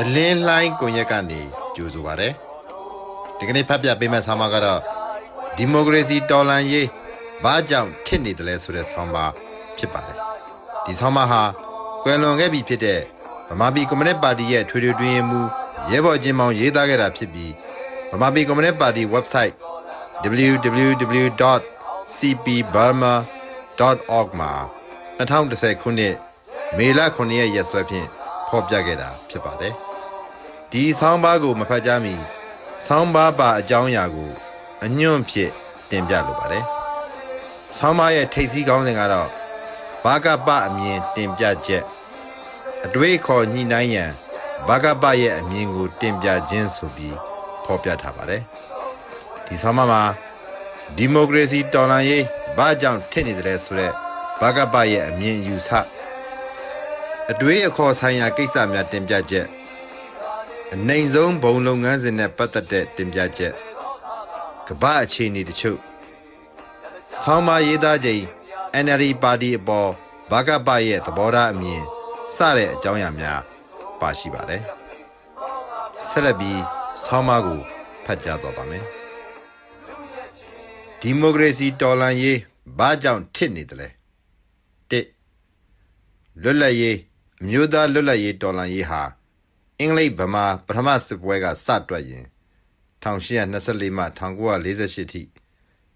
အလင်းလှိုင်းကွန်ရက်ကနေကြိုဆိုပါရစေဒီကနေ့ဖတ်ပြပေးမယ့်ဆောင်းပါးကတော့ဒီမိုကရေစီတော်လှန်ရေးဘာကြောင့်ထစ်နေတယ်လဲဆိုတဲ့ဆောင်းပါးဖြစ်ပါတယ်ဒီဆောင်းပါးဟာကွယ်လွန်ခဲ့ပြီဖြစ်တဲ့ဗမာပြည်ကွန်မြူနတီပါတီရဲ့ထွေထွေတွင်ရင်မူရဲဘော်ချင်းမောင်ရေးသားခဲ့တာဖြစ်ပြီးဗမာပြည်ကွန်မြူနတီပါတီ website www.cpburma.org မှာ2010ခုနှစ်မေလ9ရက်ရက်စွဲဖြင့်ဖော်ပြခဲ့တာဖြစ်ပါတယ်။ဒီဆောင်းပါးကိုမဖတ်ကြမီဆောင်းပါးပါအကြောင်းအရာကိုအညွန့်ဖြစ်တင်ပြလိုပါတယ်။ဆောင်းပါးရဲ့ထိပ်စီးကောင်းစဉ်ကတော့ဘာကပအမြင်တင်ပြချက်အတွေ့အခေါ်ညှိနှိုင်းရန်ဘာကပရဲ့အမြင်ကိုတင်ပြခြင်းဆိုပြီးဖော်ပြထားပါတယ်။ဒီဆောင်းပါးမှာ ဒီမိုကရေစီတော်လှန်ရေးဘာကြောင့်ထစ်နေတယ်လဲဆိုတော့ဘာကပရဲ့အမြင်အယူဆအတွေ့အခေါ်ဆိုင်ရာကိစ္စများတင်ပြချက်အနိုင်ဆုံးဘုံလုပ်ငန်းစဉ်နဲ့ပတ်သက်တဲ့တင်ပြချက်ကမ္ဘာအခြေအနေတချို့ဆောင်းပါးရေးသားချိန် NLD ပါတီအပေါ်ဘာကပရဲ့သဘောထားအမြင်စတဲ့အကြောင်းအရာများပါရှိပါတယ်ဆက်လက်ပြီးဆောင်းပါးကိုဖတ်ကြားတော့ပါမယ် ဒီမိုကရေစီတော်လှန်ရေးဘာကြောင့်ထစ်နေတယ်လဲတစ်လွတ်လပ်ရေးအမျိုးသားလွတ်လပ်ရေးတော်လှန်ရေးဟာအင်္ဂလိပ်ဗမာပထမစစ်ပွဲကစတွက်ရင်1824မှ1948ထိ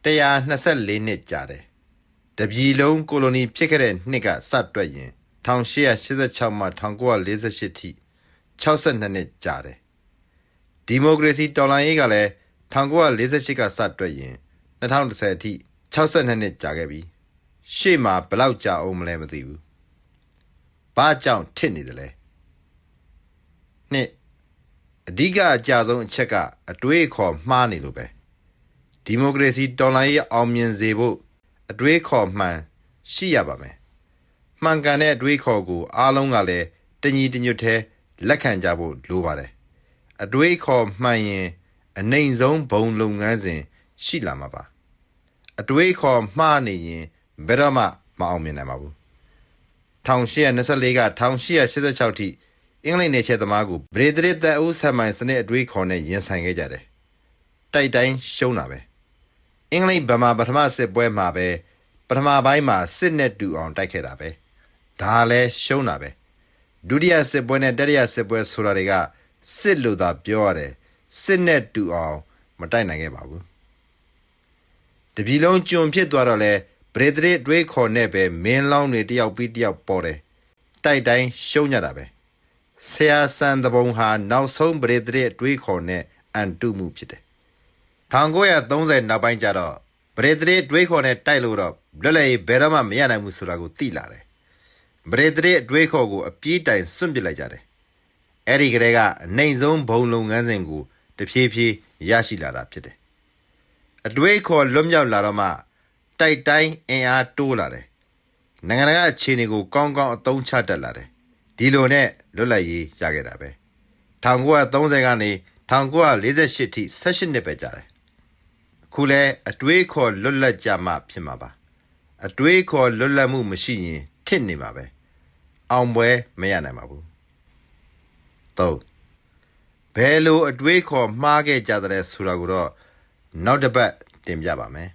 124နှစ်ကြာတယ်တပြည်လုံးကိုလိုနီဖြစ်ခဲ့တဲ့နှစ်ကစတွက်ရင်1886မှ1948ထိ62နှစ်ကြာတယ်ဒီမိုကရေစီတော်လှန်ရေးကလည်း1948ကစတွက်ရင် 2010အထိ62နှစ်ကြာခဲ့ပြီရှေ့မှာဘယ်လောက်ကြာအောင်မလဲမသိဘူးဘာကြောင့်ထစ်နေတယ်လဲနှစ်အဓိကအကြဆုံးအချက်ကအတွေးအခေါ်မှားနေလို့ပဲဒီမိုကရေစီတော်လှန်ရေးအောင်မြင်စေဖို့အတွေးခေါ်မှန်ရှိရပါမယ်မှန်ကန်တဲ့အတွေးခေါ်ကိုအားလုံးကလည်းတညီတညွတ်သေးလက်ခံကြဖို့လိုပါတယ်အတွေးခေါ်မှန်ရင် အနိုင်ဆုံးဘုံလုပ်ငန်းစဉ် ရှိလာမှာပါအတွေးခေါ်မှားနေရင်ဘယ်တော့မှမအောင်မြင်နိုင်ပါဘူး1824က1886ထိအင်္ဂလိပ်နယ်ချဲသမားကိုဗြေဒရစ်သက်ဦးဆမ်မိုင်စနစ်အတွေးခေါ်နဲ့ရင်ဆိုင်ခဲ့ကြတယ်တိုက်တိုင်းရှုံးတာပဲအင်္ဂလိပ်ဗမာပထမစစ်ပွဲမှာပဲပထမပိုင်းမှာစစ်နဲ့တူအောင်တိုက်ခဲ့တာပဲဒါလည်းရှုံးတာပဲဒုတိယစစ်ပွဲနဲ့တတိယစစ်ပွဲဆိုတာတွေကစစ်လို့သာပြောရတယ်စစ်နဲ့တူအောင်မတိုက်နိုင်ခဲ့ပါဘူး တပြည်လုံးကျွံဖြစ်သွားတော့လဲဗြေဒရစ်တွေးခေါ်နဲ့ပဲမင်းလောင်းတွေတယောက်ပြီးတယောက်ပေါ်တယ်တိုက်တိုင်းရှုံးကြတာပဲဆရာစံတဘုံဟာနောက်ဆုံးဗြေဒရစ်တွေးခေါ်နဲ့အန်တုမှုဖြစ်တယ်1930နောက်ပိုင်းကျတော့ဗြေဒရစ်တွေးခေါ်နဲ့တိုက်လို့တော့လွတ်လပ်ရေးဘယ်တော့မှမရနိုင်ဘူးဆိုတာကိုသိလာတယ်ဗြေဒရစ်တွေးခေါ်ကိုအပြေးတိုင်စွန့်ပစ်လိုက်ကြတယ်အဲ့ဒီကလေးကအနိုင်ဆုံးဘုံလုပ်ငန်းစဉ်ကိုတဖြည်းဖြည်းရရှိလာတာဖြစ်တယ် အတွေးခေါ်လွတ်မြောက်လာတော့မှတိုက်တိုင်းအင်အားတိုးလာတယ်နိုင်ငံတကာအခြေအနေကိုကောင်းကောင်းအသုံးချတတ်လာတယ်ဒီလိုနဲ့လွတ်လပ်ရေးရခဲ့တာပဲ1930ကနေ1948ထိ18နှစ်ပဲကြာတယ်အခုလဲအတွေးခေါ်လွတ်လပ်ကြမှဖြစ်မှာပါအတွေးခေါ်လွတ်လပ်မှုမရှိရင်ထစ်နေမှာပဲအောင်ပွဲမရနိုင်ပါဘူး3ဘယ်လိုအတွေးခေါ်မှားခဲ့ကြတဲ့ဆိုတာကိုတော့ နောက်တစ်ပတ်တင်ပြပါမယ်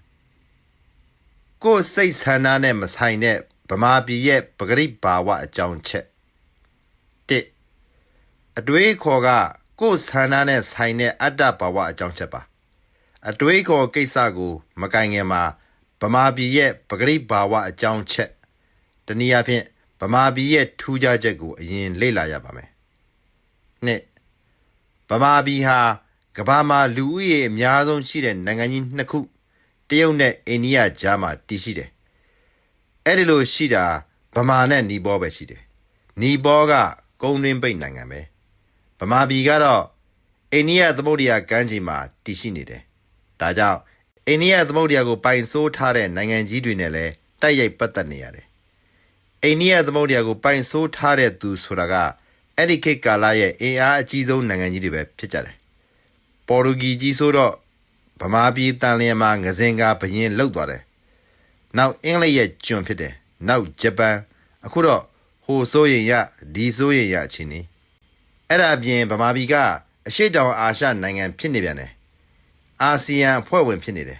ကိုယ်စိတ်ဆန္ဒနဲ့မဆိုင်တဲ့ဗမာပြည်ရဲ့ပဂရိဘာဝအကြောင်းချက်တစ်အတွေးခေါ်ကကိုယ်ဆန္ဒနဲ့ဆိုင်တဲ့အတ္တဘာဝအကြောင်းချက်ပါအတွေးခေါ်ကိစ္စကိုမကင်ငင်မှာဗမာပြည်ရဲ့ပဂရိဘာဝအကြောင်းချက်တနည်းအားဖြင့်ဗမာပြည်ရဲ့ထူးခြားချက်ကိုအရင်လေ့လာရပါမယ်နှစ်ဗမာပြည်ဟာ ကမ္ဘာမှာလူဦးရေအများဆုံးရှိတဲ့နိုင်ငံကြီးနှစ်ခုတရုတ်နဲ့အိန္ဒိယကြားမှာတည်ရှိတယ်။အဲ့ဒီလိုရှိတာဗမာနဲ့နီပေါပဲရှိတယ်။နီပေါကကုန်းတွင်းပိတ်နိုင်ငံပဲ။ဗမာပြည်ကတော့အိန္ဒိယသမုဒ္ဒရာကမ်းခြေမှာတည်ရှိနေတယ်။ဒါကြောင့်အိန္ဒိယသမုဒ္ဒရာကိုပိုင်ဆိုးထားတဲ့နိုင်ငံကြီးတွေနဲ့လည်းတိုက်ရိုက်ပတ်သက်နေရတယ်။အိန္ဒိယသမုဒ္ဒရာကိုပိုင်ဆိုးထားတဲ့သူဆိုတာကအဲ့ဒီခေတ်ကာလရဲ့အင်အားအကြီးဆုံးနိုင်ငံကြီးတွေပဲဖြစ်ကြတယ်။ ပေါ်တူဂီကြီးဆိုတော့ဗမာပြည်တန်လျင်မှာငစင်ကဘရင်လှုပ်သွားတယ်နောက်အင်္ဂလိပ်ရဲ့ကျွန်ဖြစ်တယ်နောက်ဂျပန်အခုတော့ဟိုဆိုရင်ရဒီဆိုရင်ရအချင်းနေအဲ့ဒါအပြင်ဗမာပြည်ကအရှိတောင်အာရှနိုင်ငံဖြစ်နေပြန်တယ်အာဆီယံအဖွဲ့ဝင်ဖြစ်နေတယ်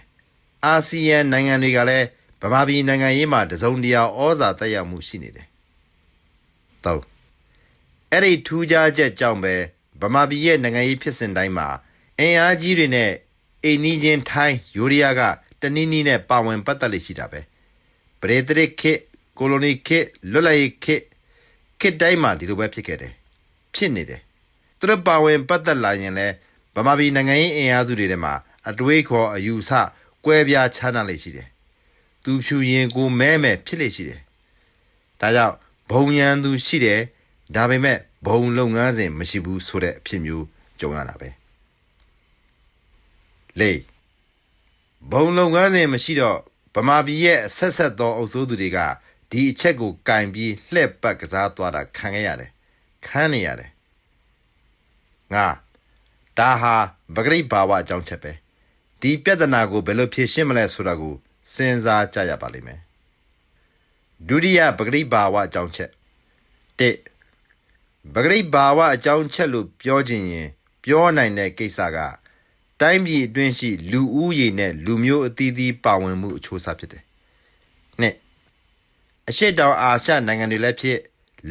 အာဆီယံနိုင်ငံတွေကလည်းဗမာပြည်နိုင်ငံရေးမှာတစုံတရာဩဇာတက်ရောက်မှုရှိနေတယ်တော့အဲ့ဒီထူးခြားချက်ကြောင့်ပဲဗမာပြည်ရဲ့နိုင်ငံရေးဖြစ်စဉ်တိုင်းမှာ အင်အားကြီးတွေနဲ့အိမ်နီးချင်းထိုင်းယူရီးယားကတနည်းနည်းနဲ့ပါဝင်ပတ်သက်လိရှိတာပဲပရိသရစ်ခေတ်ကိုလိုနီခေတ်လွတ်လပ်ရေးခေတ်ခေတ်တိုင်းမှာဒီလိုပဲဖြစ်ခဲ့တယ်ဖြစ်နေတယ်သူတို့ပါဝင်ပတ်သက်လာရင်လဲဗမာပြည်နိုင်ငံရေးအင်အားစုတွေထဲမှာအတွေးခေါ်အယူဆကွဲပြားခြားနားလိမ့်ရှိတယ်သူဖြူရင်ကိုမဲမဲဖြစ်လိမ့်ရှိတယ်ဒါကြောင့်ဘုံရန်သူရှိတယ်ဒါပေမဲ့ဘုံလုပ်ငန်းစဉ်မရှိဘူးဆိုတဲ့အဖြစ်မျိုးကြုံရတာပဲ လေဘုံလုပ်ငန်းစဉ်မရှိတော့ဗမာပြည်ရဲ့အဆက်ဆက်သောအုပ်စိုးသူတွေကဒီအချက်ကိုကင်ပြီးလှည့်ပတ်ကစားသွားတာခံခဲ့ရတယ်ခန်းနေရတယ်ငါဒါဟာပဂရိတ်ဘာဝအကြောင်းချက်ပဲဒီပြဿနာကိုဘယ်လိုဖြေရှင်းမလဲဆိုတာကိုစဉ်းစားကြရပါလိမ့်မယ်ဒုတိယပဂရိတ်ဘာဝအကြောင်းချက်တစ်ပဂရိတ်ဘာဝအကြောင်းချက်လို့ပြောခြင်းရင် ပြောနိုင်တဲ့ကိစ္စက တိုင်းပြည်အတွင်းရှိ လူဦးရေနဲ့လူမျိုးအသီးသီးပါဝင်မှုအချိုးအစားဖြစ်တယ်။နှစ်အရှိတောင်အာရှနိုင်ငံတွေလည်းဖြစ်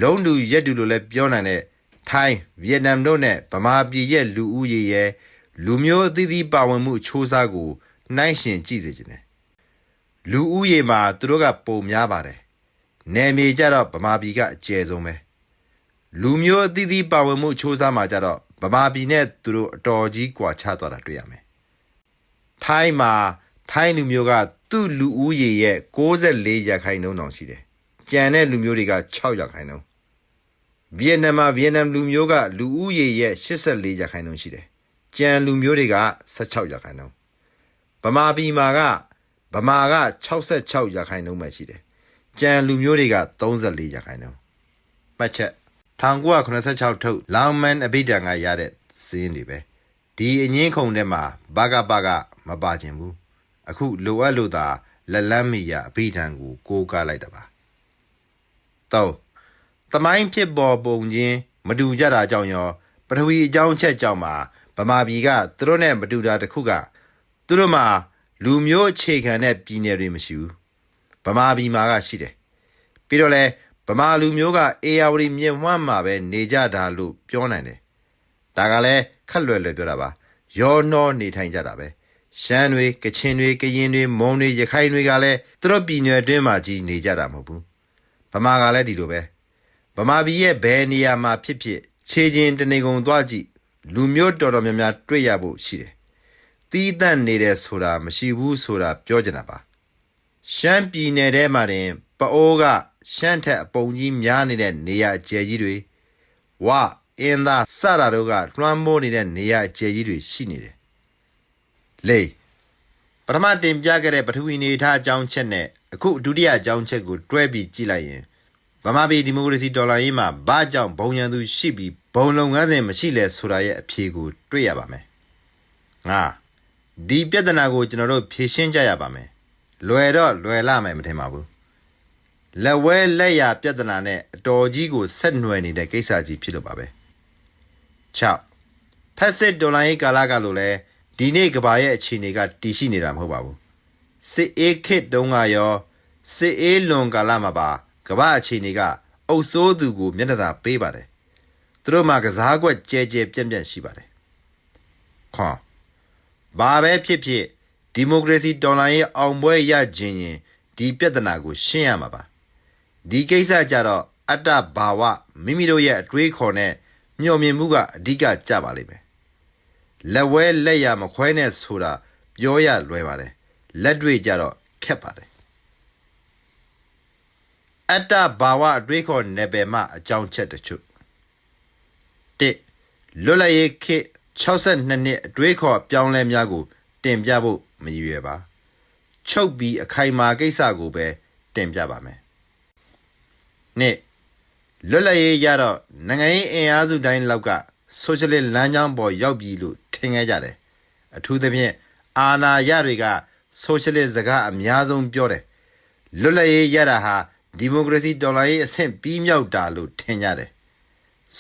လုံးတူရက်တူလို့လည်းပြောနိုင်တဲ့ထိုင်းဗီယက်နမ်တို့နဲ့ဗမာပြည်ရဲ့လူဦးရေရဲ့လူမျိုးအသီးသီးပါဝင်မှုအချိုးအစားကိုနှိုင်းယှဉ်ကြည့်စေချင်တယ်။လူဦးရေမှာသူတို့ကပုံများပါတယ်။နယ်မြေကြတော့ဗမာပြည်ကအကျယ်ဆုံးပဲ။လူမျိုးအသီးသီးပါဝင်မှုအချိုးအစားမှာကြတော့ ဗမာပြည်နဲ့သူတို့အတော်ကြီးကွာခြားသွားတာတွေ့ရမယ်။ထိုင်းမှာထိုင်းလူမျိုးကသူ့လူဦးရေရဲ့64ရာခိုင်နှုန်းတောင်ရှိတယ်။ကြံတဲ့လူမျိုးတွေက6ရာခိုင်နှုန်း။ဗီယက်နမ်မှာဗီယက်နမ်လူမျိုးကလူဦးရေရဲ့84ရာခိုင်နှုန်းရှိတယ်။ကြံလူမျိုးတွေက16ရာခိုင်နှုန်း။ဗမာပြည်မှာကဗမာက66ရာခိုင်နှုန်းပဲရှိတယ်။ကြံလူမျိုးတွေက34ရာခိုင်နှုန်း။မှတ်ချက် 1986ထုတ်လောင်မန်အဘိဓာန်ကရတဲ့စင်းတွေပဲဒီအငင်းခုံထဲမှာဘာကဘာကမပါခြင်းဘူးအခုလိုအပ်လို့သာလက်လန်းမီရအဘိဓာန်ကိုကိုးကားလိုက်တာပါတော့သမိုင်းဖြစ်ပေါ်ပုံချင်းမတူကြတာကြောင့်ရောပထဝီအကြောင်းချက်ကြောင့်မှာဗမာပြည်ကသူတို့နဲ့မတူတာတစ်ခုကသူတို့မှာလူမျိုးအခြေခံတဲ့ပြည်နယ်တွေမရှိဘူးဗမာပြည်မှာကရှိတယ်ပြီးတော့လဲ ဗမာလူမျိုးကအေယာဝတီမြင့်ဝမ်းမှာပဲနေကြတာလို့ပြောနိုင်တယ်။ဒါကလည်းခက်လွယ်လွယ်ပြောတာပါ။ရောနှောနေထိုင်ကြတာပဲ။ရှမ်းတွေကချင်တွေကရင်တွေမုံတွေရခိုင်တွေကလည်းသူတို့ပြည်နယ်အတွင်းမှာကြီးနေကြတာမဟုတ်ဘူး။ဗမာကလည်းဒီလိုပဲ။ဗမာပြည်ရဲ့ဘယ်နေရာမှာဖြစ်ဖြစ်ခြေချင်းတနေကုန်သွားကြည့်လူမျိုးတော်တော်များများတွေ့ရဖို့ရှိတယ်။တီးတန့်နေတယ်ဆိုတာမရှိဘူးဆိုတာပြောချင်တာပါ။ရှမ်းပြည်နယ်ထဲမှာတင်ပအိုးက ရှမ်းထက်အပုံကြီးများနေတဲ့နေရာအကျယ်ကြီးတွေဝအင်းသားစတာတို့ကလွှမ်းမိုးနေတဲ့နေရာအကျယ်ကြီးတွေရှိနေတယ်လေပထမတင်ပြခဲ့တဲ့ပထဝီနေထားအကြောင်းချက်နဲ့အခုဒုတိယအကြောင်းချက်ကိုတွဲပြီးကြည့်လိုက်ရင်ဗမာပြည်ဒီမိုကရေစီတော်လှန်ရေးမှာဘာကြောင့်ဘုံရန်သူရှိပြီးဘုံလုံငန်းစဉ်မရှိလဲဆိုတာရဲ့အဖြေကိုတွေ့ရပါမယ်ငါဒီပြဿနာကိုကျွန်တော်တို့ဖြေရှင်းကြရပါမယ်လွယ်တော့လွယ်လာမယ်မထင်ပါဘူး လက်ဝဲလက်ရပြဿနာနဲ့အတော်ကြီးကိုဆက်နွယ်နေတဲ့ကိစ္စကြီးဖြစ်လို့ပါပဲ6ဖက်စစ်ဒေါ်လာရေးကာလကလို့လဲဒီနေ့ကဘာရဲ့အခြေအနေကတည်ရှိနေတာမဟုတ်ပါဘူးစစ်အေးခစ်တုံးကရောစစ်အေးလွန်ကာလမှာပါကဘာအခြေအနေကအုပ်စိုးသူကိုမျက်နှာသာပေးပါတယ်သူတို့မှာကစားကွက်ကြဲကြဲပြန့်ပြန့်ရှိပါတယ်ခွန်ဘာပဲဖြစ်ဖြစ်ဒီမိုကရေစီတော်လှန်ရေးအောင်ပွဲရခြင်းရင်ဒီပြဿနာကိုရှင်းရမှာပါ ဒီကိစ္စကြတော့အတ္တဘာဝမိမိတို့ရဲ့အတွေးခေါ်နဲ့မျှော်မြင်မှုကအဓိကကြပါလိမ့်မယ်လက်ဝဲလက်ရမခွဲနဲ့ဆိုတာပြောရလွယ်ပါတယ်လက်တွေ့ကြတော့ခက်ပါတယ်အတ္တဘာဝအတွေးခေါ်နယ်ပယ်မှအကြောင်းချက်တစ်ချို့တစ်လွတ်လပ်ရေးခေတ်62နှစ်အတွေးခေါ်ပြောင်းလဲများကို တင်ပြဖို့မရည်ရွယ်ပါ ချုပ်ပြီးအခိုင်အမာကိစ္စကိုပဲတင်ပြပါမယ် နှစ်လွတ်လပ်ရေးရတော့နိုင်ငံရေးအင်အားစုတိုင်းလောက်ကဆိုရှယ်လစ်လမ်းကြောင်းပေါ်ရောက်ပြီလို့ထင်ခဲ့ကြတယ်အထူးသဖြင့်အာဏာရတွေကဆိုရှယ်လစ်စကားအများဆုံးပြောတယ်လွတ်လပ်ရေးရတာဟာဒီမိုကရေစီတော်လှန်ရေးအဆင့်ပြီးမြောက်တာလို့ထင်ကြတယ်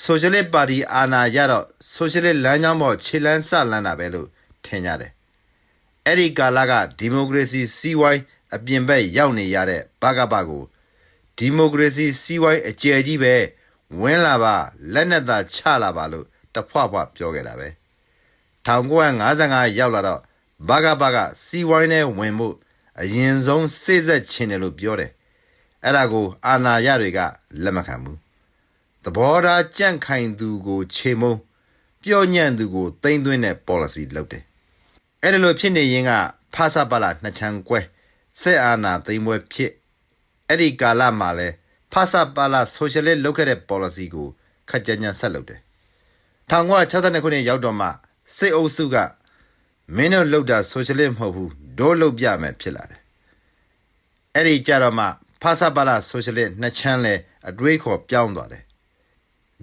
ဆိုရှယ်လစ်ပါတီအာဏာရတော့ဆိုရှယ်လစ်လမ်းကြောင်းပေါ်ခြေလန်းစလန်းတာပဲလို့ထင်ကြတယ်အဲ့ဒီကာလကဒီမိုကရေစီစီးဝိုင်းအပြင်ဘက်ရောက်နေရတဲ့ဘကဘကို ဒီမိုကရေစီစီးဝိုင်းအကျယ်ကြီးပဲဝင်းလာပါလက်နဲ့သာချလာပါလို့တဖွာဖွာပြောခဲ့တာပဲ1955ရောက်လာတော့ဘကဘကစီးဝိုင်းနဲ့ဝင်မှုအရင်ဆုံးစိတ်ဆက်ခြင်းတယ်လို့ပြောတယ်အဲ့ဒါကို အာနာရတွေကလက်မခံဘူးသဘောထားကြန့်ခိုင်သူကိုခြေမုံပြော့ညံ့သူကိုတိမ့်သွင်းတဲ့ policy လုပ်တယ်အဲ့ဒါလို့ဖြစ်နေရင်ကဖာစာပါလာနှစ်ချမ်းကွဲစစ်အာဏာသိမ်းပွဲဖြစ် အဲ့ဒီကာလမှာလဲဖာစာပါလာ socialist လုပ်ခဲ့တဲ့ policy ကိုခက်ကြမ်းကြမ်းဆက်လုပ်တယ်1962ခုနှစ်ရောက်တော့မှစစ်အုပ်စုကမင်းတို့လုပ်တာ socialist မဟုတ်ဘူးဒိုးလုပ်ပြမယ်ဖြစ်လာတယ်အဲ့ဒီကြတော့မှဖာစာပါလာ socialist နှစ်ချမ်းလဲအတွေးခေါ်ပြောင်းသွားတယ်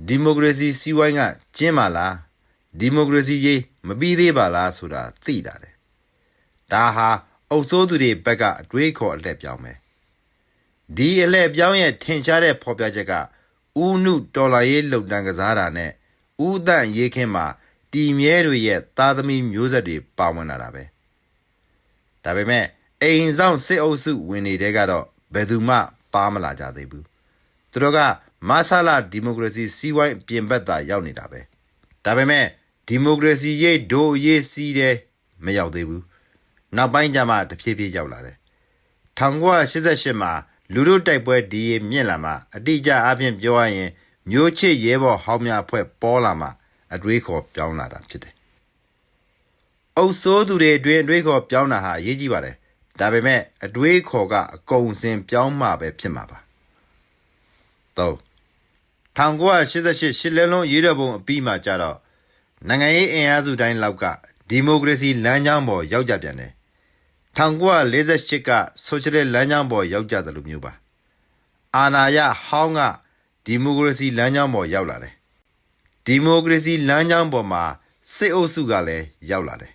ဒီမိုကရေစီစီးဝိုင်းကကျင်းပါလားဒီမိုကရေစီရေးမပြီးသေးပါလားဆိုတာသိတာတယ်ဒါဟာအုပ်စိုးသူတွေဘက်ကအတွေးခေါ်အလှည့်ပြောင်းပဲ ဒီအလှည့်ပြောင်းရဲ့ထင်ရှားတဲ့ဖော်ပြချက်ကဥနုတော်လာရေးလုံတန်းကစားတာနဲ့ဥဒန့်ရေးခင်းမှာတီမြဲတွေရဲ့သားသမီးမျိုးဆက်တွေပါဝင်လာတာပဲဒါပေမဲ့အိမ်ဆောင်စစ်အုပ်စုဝင်နေတဲ့ကတော့ဘယ်သူမှပါမလာကြသေးဘူးသူတို့ကမဆာလာဒီမိုကရေစီစီးဝိုင်းအပြင်ဘက်သာရောက်နေတာပဲဒါပေမဲ့ဒီမိုကရေစီရေးဒို့ရေးစီးတဲ့မရောက်သေးဘူးနောက်ပိုင်းကျမှတဖြည်းဖြည်းရောက်လာတယ်1988မှာ လူတို့တိုက်ပွဲဒီရေမြင့်လာမှအတိအကျအပြင်ပြောရရင်မျိုးချစ်ရဲဘော်ဟောင်းများအဖွဲ့ပေါ်လာမှအတွေးခေါ်ပြောင်းလာတာဖြစ်တယ်အုပ်စိုးသူတွေအတွင်းအတွေးခေါ်ပြောင်းတာဟာအရေးကြီးပါတယ်ဒါပေမဲ့အတွေးခေါ်ကအကုန်စင်ပြောင်းမှပဲဖြစ်မှာပါတော့1988ရှစ်လဲလုံးရေးတော်ပုံအပြီးမှကြတော့နိုင်ငံရေးအင်အားစုတိုင်းလောက်ကဒီမိုကရေစီလမ်းကြောင်းပေါ်ရောက်ကြပြန်တယ် 1948ကဆိုရှယ်လစ်လမ်းကြောင်းပေါ်ရောက်ကြတယ်လို့မျိုးပါအာနာယဟောင်းကဒီမိုကရေစီလမ်းကြောင်းပေါ်ရောက်လာတယ်ဒီမိုကရေစီလမ်းကြောင်းပေါ်မှာစစ်အုပ်စုကလည်းရောက်လာတယ်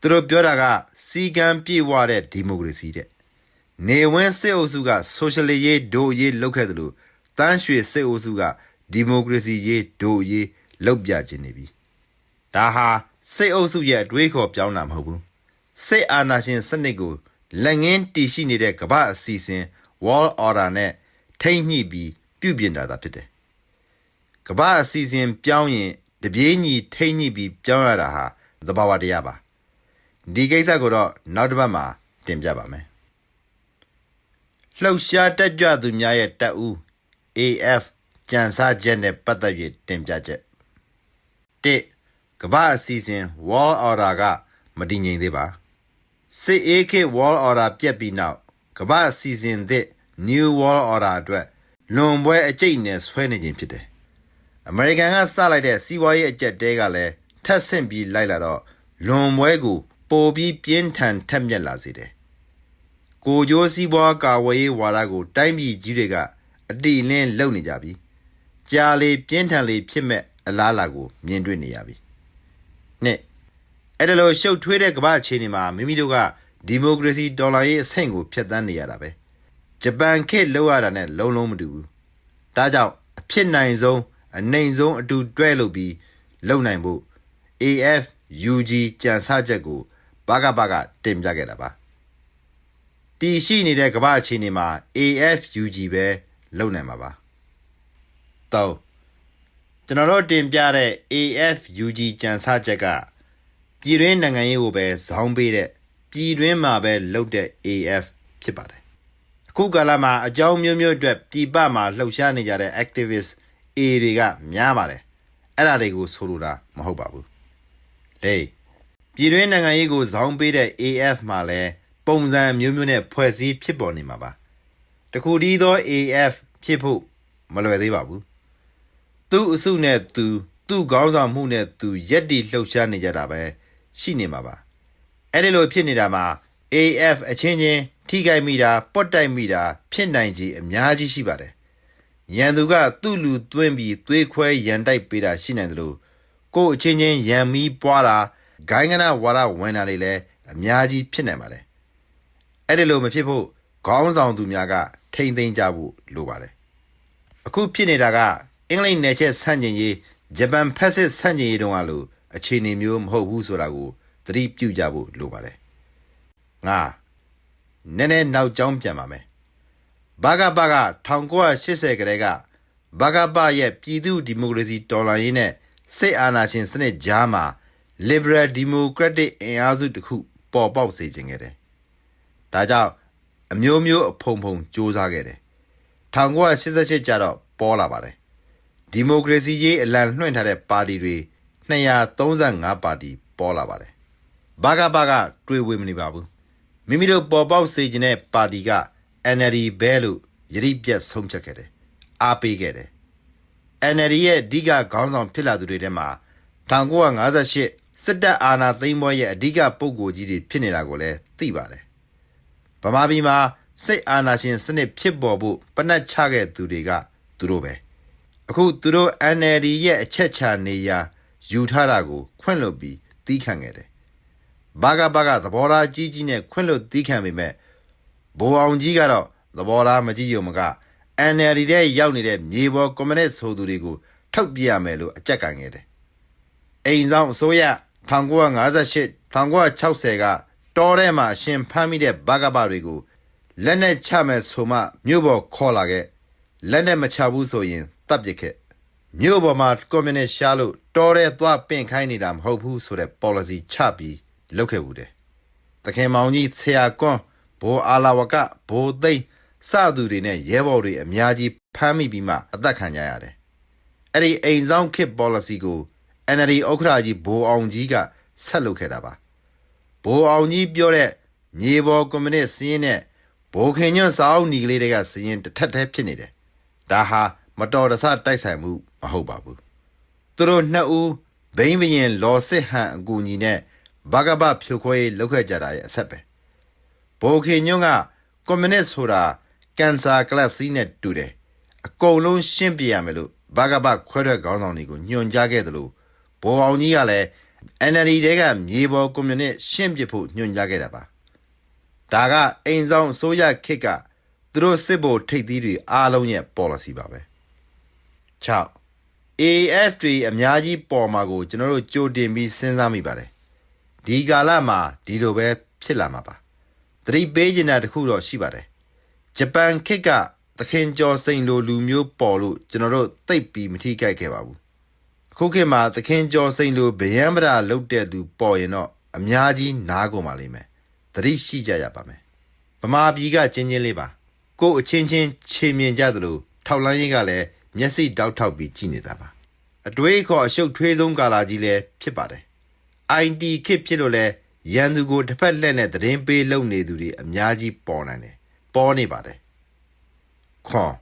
သူတို့ပြောတာကစီကံပြေဝတဲ့ဒီမိုကရေစီတဲ့နေဝင်းစစ်အုပ်စုကဆိုရှယ်လစ်ရေးဒို့ရေးလုပ်ခဲ့တယ်လို့တန်းရွှေစစ်အုပ်စုကဒီမိုကရေစီရေးဒို့ရေးလုပ်ပြခြင်းနေပြီဒါဟာစိတ်အုပ်စုရဲ့အတွေးခေါ်ပြောင်းတာမဟုတ်ဘူး စိတ်အာဏာရှင်စနစ်ကိုလက်ငင်းတည်ရှိနေတဲ့ကမ္ဘာအစီအစဉ် World Order နဲ့ထိမ့်ညှိပြီးပြုပြင်တာသာဖြစ်တယ်ကမ္ဘာအစီအစဉ်ပြောင်းရင်တပြေးညီထိမ့်ညှိပြီးပြောင်းရတာဟာသဘာဝတရားပါဒီကိစ္စကိုတော့နောက်တစ်ပတ်မှာတင်ပြပါမယ်လှုပ်ရှားတက်ကြွသူများရဲ့တပ်ဦး AF ကြံစားချက်နဲ့ပတ်သက်၍တင်ပြချက်1ကမ္ဘာအစီအစဉ် Wall Order ကမတည်ငြိမ်သေးပါ စစ်အေးခေတ် Wall Order ပြက်ပြီးနောက်ကမ္ဘာအစီအစဉ်သစ် New World Order အတွက်လွန်ပွဲအကျိတ်နဲ့ဆွဲနေခြင်းဖြစ်တယ်အမေရိကန်ကစလိုက်တဲ့စီးပွားရေးအကျက်တဲကလည်းထပ်ဆင့်ပြီးလိုက်လာတော့လွန်ပွဲကိုပိုပြီးပြင်းထန်ထက်မြက်လာစေတယ်ကိုကျိုးစည်းပွားကာဝေးရေးဝါဒကို တိုင်းပြည်ကြီးတွေကအတိအလင်းလုပ်နေကြပြီကြာလေပြင်းထန်လေဖြစ်မဲ့အလားအလာကိုမြင်တွေ့နေရပြီနှစ် အဲ့ဒါလိုရှုပ်ထွေးတဲ့ကမ္ဘာအခြေအနေမှာမိမိတို့ကဒီမိုကရေစီဒေါ်လာရေးအဆင့်ကိုဖျက်ဆီးနေရတာပဲဂျပန်ခေတ်လောက်ရတာနဲ့လုံးလုံးမတူဘူးဒါကြောင့်အဖြစ်နိုင်ဆုံးအနိုင်ဆုံးအတူတွဲလုပ်ပြီးလုပ်နိုင်ဖို့ AF UG ကြံစချက်ကိုဘာကဘာကတင်ပြခဲ့တာပါတီရှိနေတဲ့ကမ္ဘာအခြေအနေမှာ AFUG ပဲလုပ်နိုင်မှာပါ။တော့ကျွန်တော်တို့တင်ပြတဲ့ AFUG ကြံစချက်က ပြည်တွင်းနိုင်ငံရေးကိုပဲဇောင်းပေးတဲ့ပြည်တွင်းမှာပဲလုပ်တဲ့ AF ဖြစ်ပါတယ်။အခုကာလမှာအကြောင်းမျိုးမျိုးအတွက်ပြည်ပမှာလှုပ်ရှားနေကြတဲ့ activist A တွေကများပါတယ်။အဲ့ဒါတွေကိုဆိုလိုတာမဟုတ်ပါဘူး။လေပြည်တွင်းနိုင်ငံရေးကိုဇောင်းပေးတဲ့ AF မှာလည်းပုံစံမျိုးမျိုးနဲ့ဖွဲ့စည်းဖြစ်ပေါ်နေမှာပါတခုတည်းသော AF ဖြစ်ဖို့မလွယ်သေးပါဘူးသူ့အစုနဲ့သူ သူ့ခေါင်းဆောင်မှုနဲ့သူရက်တီလှုပ်ရှားနေကြတာပဲ ရှိနေမှာပါအဲ့ဒီလိုဖြစ်နေတာမှာ AF အချင်းချင်းထိခိုက်မိတာပော့တိုက်မိတာဖြစ်နိုင်ကြီးအများကြီးရှိပါတယ်ရန်သူကသူ့လူသွင်းပြီးသွေးခွဲရန်တိုက်ပေးတာရှိနိုင်တယ်လို့ကို့အချင်းချင်းရန်မီးပွားတာဂိုင်းကနဝါဒဝင်တာတွေလည်းအများကြီးဖြစ်နိုင်ပါတယ်အဲ့ဒီလိုမဖြစ်ဖို့ခေါင်းဆောင်သူများကထိမ့်သိမ်းကြဖို့လိုပါတယ်အခုဖြစ်နေတာကအင်္ဂလိပ်နယ်ချက်ဆန့်ကျင်ရေးဂျပန်ဖက်စစ်ဆန့်ကျင်ရေးတုန်းကလို အခြေအနေမျိုးမဟုတ်ဘူးဆိုတာကိုသတိပြုကြဖို့လိုပါတယ်ငါနည်းနည်းနောက်ကျောင်းပြန်ပါမယ်ဘာဂဘက1980ကတည်းကဘာဂဘရဲ့ပြည်သူဒီမိုကရေစီတော်လှန်ရေးနဲ့စိတ်အာဏာရှင်စနစ်ကြားမှာ liberal democratic အင်အားစုတစ်ခုပေါ်ပေါက်စေခြင်းခဲ့တယ်။ဒါကြောင့်အမျိုးမျိုးအဖုံဖုံစ조사ခဲ့တယ်။1988ကျတော့ပေါ်လာပါတယ်။ဒီမိုကရေစီရေးအလံလွှင့်ထားတဲ့ပါတီတွေ 235ပါတီပေါ်လာပါတယ်။ဘာကဘာကတွေးဝေမနေပါဘူး။မိမိတို့ပေါ်ပေါက်စေခြင်းတဲ့ပါတီက NLD ဘဲလို့ယတိပြတ်ဆုံးဖြတ်ခဲ့တယ်။အားပေးခဲ့တယ်။ NLD ရဲ့အဓိကခေါင်းဆောင်ဖြစ်လာသူတွေထဲမှာ1958စစ်တပ်အာဏာသိမ်းပွဲရဲ့အဓိကပုံကိုယ်ကြီးတွေဖြစ်နေတာကိုလည်းသိပါတယ်။ဗမာပြည်မှာစိတ်အာဏာရှင်စနစ်ဖြစ်ပေါ်ဖို့ပနတ်ချခဲ့သူတွေကသူတို့ပဲ။အခုသူတို့ NLD ရဲ့အချက်ချနေရာ ယူထားတာကိုခွင့်လွှတ်ပြီးတီးခံခဲ့တယ်။ဘာကဘာကသဘောထားကြီးကြီးနဲ့ခွင့်လွှတ်တီးခံပေမဲ့ဘိုးအောင်ကြီးကတော့သဘောထားမကြီးရုံမက NLD တဲ့ရောက်နေတဲ့မြေပေါ်ကွန်မြူနစ်ဆိုသူတွေကိုထုတ်ပြရမယ်လို့အကြက်ကန်ခဲ့တယ်။အိမ်ဆောင်အစိုးရ1958 1960ကတောထဲမှာအရှင်ဖမ်းမိတဲ့ဘဂဘတွေကိုလက်နဲ့ချမဲ့ဆိုမှမြို့ပေါ်ခေါ်လာခဲ့လက်နဲ့မချဘူးဆိုရင်တပ်ပစ်ခဲ့ မြို့ပေါ်မှာကွန်မြူနစ်ရှားလို့တောထဲသွားပင့်ခိုင်းနေတာမဟုတ်ဘူးဆိုတဲ့ policy ချပြီးလုပ်ခဲ့ဘူးတယ်။တခင်မောင်ကြီးဆရာကွန်းဘိုးအာလာဝကဘိုးသိန်းစသူတွေနဲ့ရဲဘော်တွေအများကြီးဖမ်းမိပြီးမှအသက်ခံကြရတယ်။အဲ့ဒီအိမ်ဆောင်ခစ် policy ကို NLD ဥက္ကဋ္ဌကြီးဘိုးအောင်ကြီးကဆက်လုပ်ခဲ့တာပါ။ဘိုးအောင်ကြီးပြောတဲ့မြေပေါ်ကွန်မြူနစ်စည်းရင်းနဲ့ဘိုးခင်ညွန့်စာအုပ်ညီကလေးတွေကစည်းရင်းတစ်ထက်တည်းဖြစ်နေတယ်။ဒါဟာမတော်တဆတိုက်ဆိုင်မှု မဟုတ်ပါဘူး။သူတို့နှစ်ဦးဘိန်းဘရင်လော်စစ်ဟန်အကူအညီနဲ့ဘဂဘဖြိုခွဲရေးလုပ်ခဲ့ကြတာရဲ့အဆက်ပဲ။ဘိုးခင်ညွန့်ကကွန်မြူနစ်ဆိုတာကင်ဆာကလပ်စီးနဲ့တူတယ်။အကုန်လုံးရှင်းပြရမယ်လို့ဘဂဘခွဲထွက်ခေါင်းဆောင်တွေကိုညွှန်ကြားခဲ့တယ်လို့ဘိုးအောင်ကြီးကလည်း NLD တဲကမြေပေါ်ကွန်မြူနစ်ရှင်းပြဖို့ညွှန်ကြားခဲ့တာပါဒါကအိမ်ဆောင်အစိုးရခေတ်ကသူတို့စစ်ဖို့ထိပ်သီးတွေအားလုံးရဲ့ policy ပါပဲ6 AF တွေအများကြီးပေါ်မှာကိုကျွန်တော်တို့ကြိုတင်ပြီးစဉ်းစားမိပါတယ်ဒီကာလမှာဒီလိုပဲဖြစ်လာမှာပါသတိပေးချင်တာတစ်ခုတော့ရှိပါတယ်ဂျပန်ခေတ်ကသခင်ကျော်စိန်လိုလူမျိုးပေါ်လို့ကျွန်တော်တို့သိပ်ပြီးမထိခိုက်ခဲ့ပါဘူးအခုခေတ်မှာသခင်ကျော်စိန်လိုဗျံပရာလုတ်တဲ့သူပေါ်ရင်တော့အများကြီးနားကုန်ပါလိမ့်မယ်သတိရှိကြရပါမယ်ဗမာပြည်ကချင်းချင်းလေးပါကို့အချင်းချင်းခြေမြင်ကြသလိုထောက်လန်းရေးကလည်း မျက်စိတောက်ထောက်ပြီးကြည်နေတာပါအတွေးအခေါ်အရှုပ်ထွေးဆုံးကာလာကြီးလည်းဖြစ်ပါတယ် IT ခေတ်ဖြစ်လို့လဲရန်သူကိုတစ်ဖက်လက်နဲ့သတင်းပေးလုပ်နေသူတွေအများကြီးပေါ်နိုင်တယ်ပေါ်နေပါတယ်ခွန်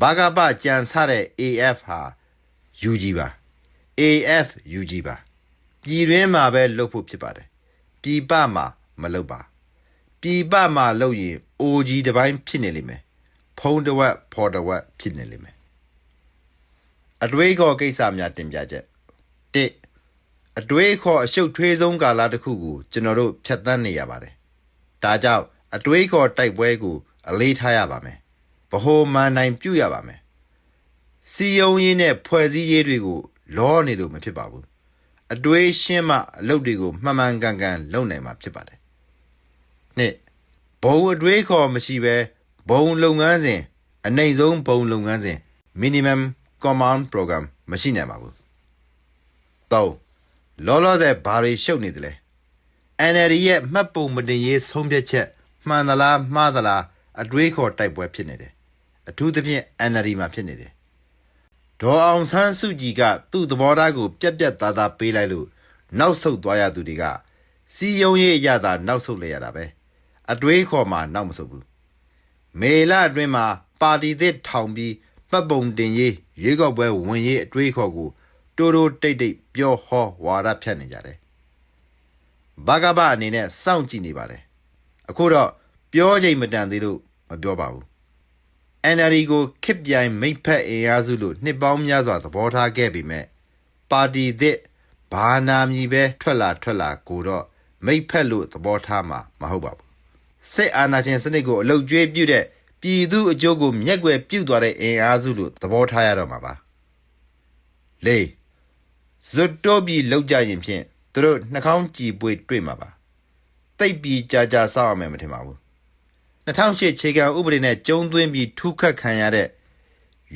ဘာကပကြံဆတဲ့ AF ဟာ UG ပါ AF UG ပါပြည်တွင်းမှာပဲလုပ်ဖို့ဖြစ်ပါတယ်ပြည်ပမှာမလုပ်ပါပြည်ပမှာလုပ်ရင် OG တစ်ပိုင်းဖြစ်နေလိမ့်မယ်ဖုံးတစ်ဝက်ဖော်တစ်ဝက်ဖြစ်နေလိမ့်မယ် အတွေးခေါ်ကိစ္စများတင်ပြချက်1အတွေးခေါ်အရှုပ်ထွေးဆုံးကာလတစ်ခုကိုကျွန်တော်တို့ဖြတ်သန်းနေရပါတယ်ဒါကြောင့်အတွေးခေါ်တိုက်ပွဲကို အလေးထားရပါမယ်ဗဟိုမန်နိုင်ပြုတ်ရပါမယ်စီယုံရေးနဲ့ဖွဲ့စည်းရေးတွေကို လောနေလို့မဖြစ်ပါဘူးအတွေးရှင်းမှအလုပ်တွေကိုမှန်မှန်ကန်ကန်လုပ်နိုင်မှာဖြစ်ပါတယ်နှစ်ဘုံအတွေးခေါ်မရှိဘဲဘုံလုပ်ငန်းစဉ်အနိုင်ဆုံးဘုံလုပ်ငန်းစဉ် minimum command program မရှိနိုင်ပါဘူးသုံးလောလောဆယ်ဘာတွေရှုပ်နေသလဲ NLD ရဲ့မှတ်ပုံမတင်ရေးဆုံးဖြတ်ချက်မှန်သလားမှားသလားအတွေးခေါ်တိုက်ပွဲဖြစ်နေတယ်အထူးသဖြင့် NLD မှာဖြစ်နေတယ်ဒေါ်အောင်ဆန်းစုကြည်ကသူ့သဘောထားကိုပြက်ပြက်သားသားပေးလိုက်လို့နောက်ဆုတ်သွားရသူတွေကစီယုံရေးအရသာနောက်ဆုတ်လိုက်ရတာပဲအတွေးခေါ်မှာနောက်မဆုတ်ဘူးမေလအတွင်းမှာပါတီသစ်ထောင်ပြီးပတ်ပုံတင်ရေး ရွေးကောက်ပွဲဝင်ရေးအတွေးခေါ်ကိုတိုးတိုးတိတ်တိတ်ပြောဟောဝါဒဖြန့်နေကြတယ်ဘဂဘအနေနဲ့စောင့်ကြည့်နေပါတယ်အခုတော့ပြောချိန်မတန်သေးလို့မပြောပါဘူး NLD ကိုခစ်ပြိုင်မိတ်ဖက်အင်အားစုလို့နှစ်ပေါင်းများစွာသဘောထားခဲ့ပေမဲ့ပါတီသစ်ဘာနာမည်ပဲထွက်လာထွက်လာကိုတော့မိတ်ဖက်လို့သဘောထားမှာမဟုတ်ပါဘူးစစ်အာဏာရှင်စနစ်ကိုအလုတ်ကျွေးပြုတ်တဲ့ ပြည်သူအကျိုးကိုမျက်ကွယ်ပြုတ်သွားတဲ့အင်အားစုလို့သဘောထားရတော့မှာပါလေးဇွတ်တော့ပြီးလောက်ကြရင်ဖြင့်သူတို့နှာခေါင်းကြည်ပွေတွေ့မှာပါတိတ်ပြီးကြာကြာစောက်အောင်မယ်မထင်ပါဘူး2008ခြေကံဥပဒေနဲ့ကျုံးသွင်းပြီးထုခတ်ခံရတဲ့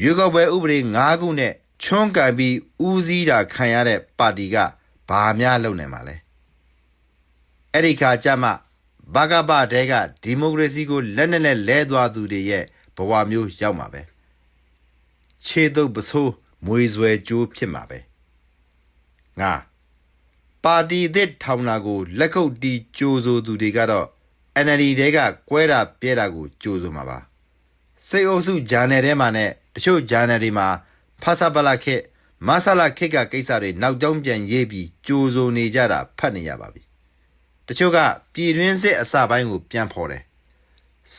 ရွေးကောက်ပွဲဥပဒေ9ခုနဲ့ချွန်းကန်ပြီးဦးစီးတာခံရတဲ့ပါတီကဘာများလုပ်နေမှာလဲအဲ့ဒီခါကျမှ ဘာကဘတဲကဒီမိုကရေစီကိုလက်နဲ့နဲ့လဲသွားသူတွေရဲ့ဘဝမျိုးရောက်မှာပဲခြေတုပ်ပစိုးမွေဆွဲကြိုးဖြစ်မှာပဲငါပါတီသစ်ထောင်တာကိုလက်ခုပ်တီးကြိုးဆိုသူတွေကတော့ NLD တဲကကွဲတာပြဲတာကိုကြိုးဆိုမှာပါစိတ်အုပ်စုဂျာနယ်ထဲမှာနဲ့တချို့ဂျာနယ်တွေမှာဖာစာပလာခေတ်မဆလာခေတ်ကကိစ္စတွေနောက်ကျောင်းပြန်ရေးပြီးကြိုးဆိုနေကြတာဖတ်နေရပါပြီ တချို့ကပြည်တွင်းစစ်အစပိုင်းကိုပြန်ဖော်တယ်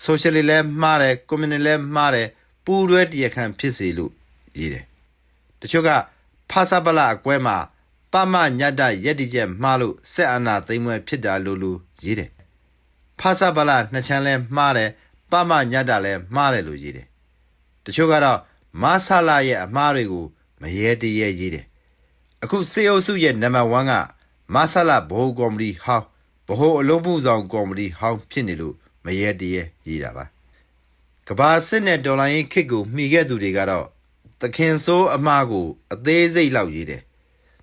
ဆိုရှယ်လစ်လည်းမှားတယ်ကွန်မြူနစ်လည်းမှားတယ်ပူတွဲတရားခံဖြစ်စေလို့ရေးတယ်တချို့ကဖာစာပလာအကွဲမှာပမညတ်တရက်တိချက်မှားလို့ဆက်အာနာသိမ်းမွဲဖြစ်တာလို့လို့ရေးတယ်ဖာစာပလာနှစ်ချမ်းလဲမှားတယ်ပမညတ်တာလဲမှားတယ်လို့ရေးတယ်တချို့ကတော့မဆာလာရဲ့အမှားတွေကိုမရဲတရဲရေးတယ်အခုစေအုပ်စုရဲ့နံပါတ်1ကမဆာလာဘိုးကော်မတီဟောင်း ဘိုးအလုံးမှုဆောင်ကော်မတီဟောင်းဖြစ်နေလို့မရဲတရဲရေးတာပါကဘာစစ်နဲ့ဒေါ်လာရင်းခစ်ကိုမှီခဲ့သူတွေကတော့သခင်ဆိုးအမှားကို အသေးစိတ်လောက်ရေးတယ်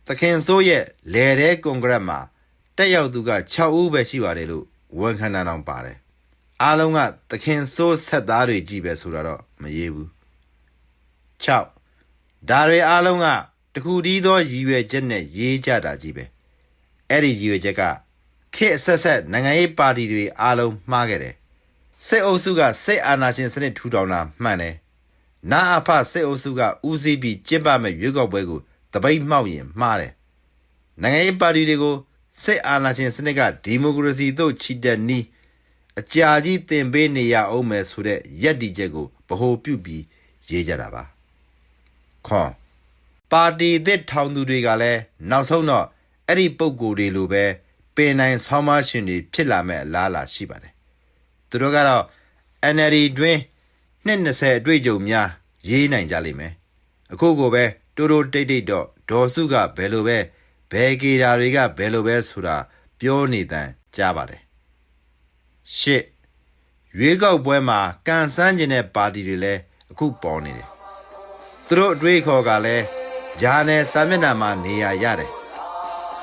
သခင်ဆိုးရဲ့လေတဲ့ကွန်ဂရက်မှာတက်ရောက်သူက6ဦးပဲရှိပါတယ်လို့ဝန်ခံတာတောင်ပါတယ်အားလုံးကသခင်ဆိုးဆက်သားတွေကြီးပဲဆိုတာတော့မရေးဘူး6ဒါတွေအားလုံးကတခုတည်းသောရည်ရွယ်ချက်နဲ့ရေးကြတာကြီးပဲအဲ့ဒီရည်ရွယ်ချက်က ခေတ်အဆက်ဆက်နိုင်ငံရေးပါတီတွေအားလုံးမှားခဲ့တယ်စစ်အုပ်စုကစစ်အာဏာရှင်စနစ်ထူထောင်တာမှန်တယ်နာအဖစစ်အုပ်စုကဦးစီးပြီးကျင်းပမဲ့ရွေးကောက်ပွဲကိုတပိတ်မှောက်ရင်မှားတယ်နိုင်ငံရေးပါတီတွေကိုစစ်အာဏာရှင်စနစ်ကဒီမိုကရေစီတို့ချီတက်နီးအကြာကြီးတင်ပေးနေရအောင်မယ်ဆိုတဲ့ရက်တီချက်ကိုဗဟိုပြုပြီးရေးကြတာပါခွန်ပါတီသစ်ထောင်သူတွေကလည်းနောက်ဆုံးတော့အဲ့ဒီပုံကိုယ်တွေလိုပဲ ပင်နိုင်ဆောင်းမရှင်တွေဖြစ်လာမဲ့အလားအလာရှိပါတယ်သူတို့ကတော့ NLD တွင်းနှစ်20အတွေ့အကြုံများရေးနိုင်ကြလိမ့်မယ်အခုကိုပဲတိုးတိုးတိတ်တိတ်တော့ဒေါ်စုကဘယ်လိုပဲဘယ်ကေတာတွေကဘယ်လိုပဲဆိုတာပြောနေတန်ကြားပါတယ်ရှစ်ရွေးကောက်ပွဲမှာကန်ဆန်းကျင်တဲ့ပါတီတွေလည်းအခုပေါ်နေတယ်သူတို့အတွေ့အခေါ်ကလည်းဂျာနယ်စာမျက်နှာမှာနေရာရတယ်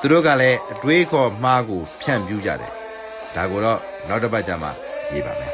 သူတို့ကလည်းအတွေ့အခေါ်မှားကိုဖြန့်ပြူးကြတယ်ဒါကိုတော့နောက်တစ်ပတ်ကျမှရေးပါမယ်